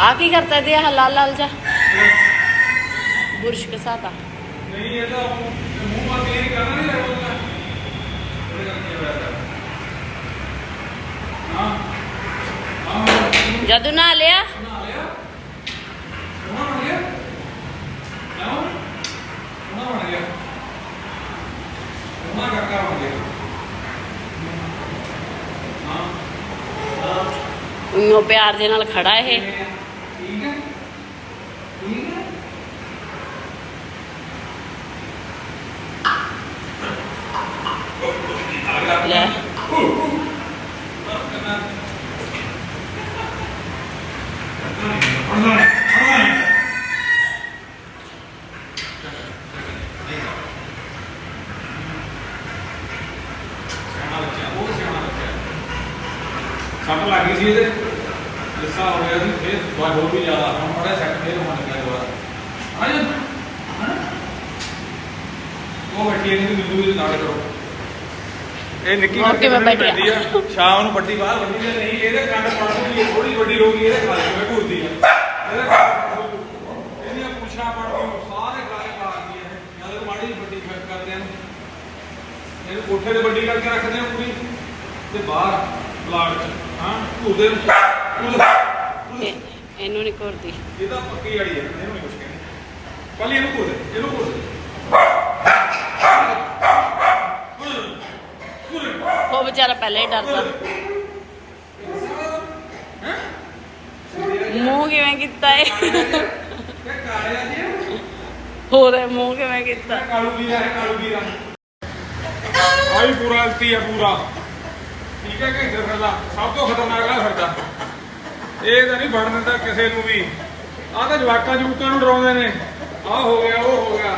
ਆ ਕੀ ਕਰਤਾ ਦੇ ਆ ਲਾਲ ਲਾਲ ਜਾ ਬੁਰਸ਼ ਕਸਾਤਾ ਨਹੀਂ ਇਹ ਤਾਂ ਮੂੰਹ ਮਾ ਕਲੀਅਰ ਕਰਨਾ ਨਹੀਂ ਲੱਗਦਾ ਉਹਦੇ ਕਰਕੇ ਹੋਇਆ ਤਾਂ। ਹਾਂ ਹਾਂ ਜਦੋਂ ਨਾ ਲਿਆ ਬਣਾ ਲਿਆ ਸੋਹਣਾ ਬਣ ਗਿਆ ਕਿਉਂ ਸੋਹਣਾ ਬਣ ਗਿਆ ਸੋਹਣਾ ਕਾਕਾ ਬਣ ਗਿਆ ਹਾਂ ਉਹ ਪਿਆਰ ਦੇ ਨਾਲ ਖੜਾ ਇਹ। ਠੀਕ ਹੈ ਠੀਕ ਲੈ। ਸੱਟ ਲੱਗ ਸੀ ਇਹਦੇ। ਲਿੱਸਾ ਹੋ ਗਿਆ ਸੀ ਫੇਰ ਦੁਆ ਹੋ ਵੀ ਜ਼ਿਆਦਾ ਹੁਣ ਬੜਾ ਸੈੱਟ ਫੇਰ ਹੋਣ ਲੱਗਿਆ ਦੁਬਾਰਾ। ਆ ਜਾ? ਉਹ ਬੈਠੀ ਇਹਨੂੰ ਬਿੰਦੂ ਦੇ ਨਾਲ ਕਰੋ। ਇਹ ਨਿੱਕੀ ਬੈਠੀ ਆ? ਸ਼ਾਮ ਨੂੰ ਵੱਡੀ ਬਾਹਰ ਵੱਡੀ ਤੇ ਨਹੀਂ ਇਹਦੇ ਕੰਨ ਪੜਨ ਦੀ ਥੋੜੀ ਵੱਡੀ ਗਈ ਇਹਦੇ ਖਾਲ ਕਿਵੇਂ ਘੁਰਦੀ ਆ? ਇਹਦੀਆਂ ਪੁੱਛਾਂ ਪੜਦੀ ਸਾਰੇ ਗਾਲੇ ਮਾਰਦੀ ਹੈ ਜਦੋਂ ਮਾੜੀ ਵੱਡੀ ਫਿੱਟ ਕਰਦੇ ਆ ਇਹਨੂੰ ਕੋਠੇ ਤੇ ਵੱਡੀ ਕਰਕੇ ਰੱਖਦੇ ਆ ਪੂਰੀ ਤੇ ਬਾਹਰ ਪਲਾਟ ਚ ਹਾਂ ਘੁਰਦੇ ਨੂੰ। ਘੁਰਦੇ ਇਹ- ਇਹਨੂੰ ਨਹੀਂ ਕਰਦੀ ਇਹ ਤਾਂ ਪੱਕੀ ਵਾਲੀ ਹੈ ਇਹਨੂੰ ਨਹੀਂ ਕੁਛ ਕਹਿੰਦੇ। ਕੱਲ ਇਹਨੂੰ ਘੁਰਦੇ ਇਹਨੂੰ ਘੁਰਦੇ ਉਹ ਵਿਚਾਰਾ ਪਹਿਲਾਂ ਹੀ ਡਰਦਾ। ਮੂੰਹ ਕਿਵੇਂ ਕੀਤਾ ਏ ਹੋਰ ਮੂੰਹ ਕਿਵੇਂ ਕੀਤਾ? ਕਾਲੂ ਵੀਰਾ ਹੈ ਕਾਲੂ ਵੀਰਾ ਆਈ ਪੂਰਾ ਅਲਤੀ ਹੈ ਪੂਰਾ। ਠੀਕ ਹੈ ਕਿ ਫਿਰਦਾ ਸਭ ਤੋਂ ਖਤਰਨਾਕ ਆ ਫਿਰਦਾ ਇਹ ਤਾਂ ਨਹੀਂ ਫੜਨ ਦਿੰਦਾ ਕਿਸੇ ਨੂੰ ਵੀ। ਆਹ ਤਾਂ ਜਵਾਕਾਂ ਜੂਕਾਂ ਨੂੰ ਡਰਾਉਂਦੇ ਨੇ। ਆਹ ਹੋ ਗਿਆ ਉਹ ਹੋ ਗਿਆ।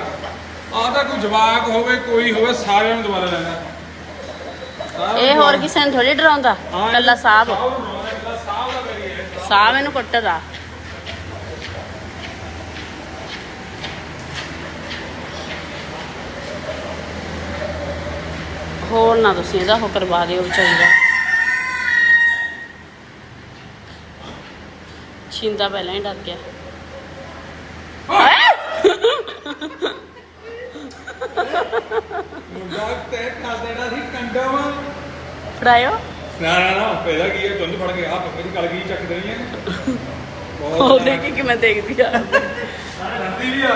ਆਹ ਤਾਂ ਕੋਈ ਜਵਾਕ ਹੋਵੇ ਕੋਈ ਹੋਵੇ ਸਾਰਿਆਂ ਨੂੰ ਦੁਬਾਰਾ ਸਾਰਿਆਂ ਇਹ ਹੋਰ ਕਿਸੇ ਨੂੰ ਥੋੜੀ ਡਰਾਉਂਦਾ? ਹਾਂ, ਕੱਲਾ ਸਾਹਿਬ ਸਾਹਿਬ ਹੈ ਇਹਨੂੰ ਕੁੱਟਦਾ। ਹੋਰ ਨਾ ਤੁਸੀਂ ਇਹਦਾ ਉਹ ਕਰਵਾ ਦਿਓ ਵਿਚਾਰੀ ਦਾ। ਛਿੰਦਾ ਪਹਿਲਾਂ ਹੀ ਡਰ ਗਿਆ। ਮੁੰਡਾ ਤੇ ਕਰ ਦੇਣਾ ਸੀ ਕੰਡਮ। ਫੜਾਇਓ। ਨਾ ਨਾ ਨਾ ਪਹਿਲਾਂ ਕੀ ਹੈ ਤੁੰਦ ਫੜ ਕੇ ਆ ਪੱਕੇ ਦੀ ਚੱਕ ਦੇਣੀ ਹੈ ਉਹ ਦੇਖੀ ਕਿਵੇਂ ਦੇਖਦੀ ਆ? ਡਰਦੀ ਵੀ ਆ।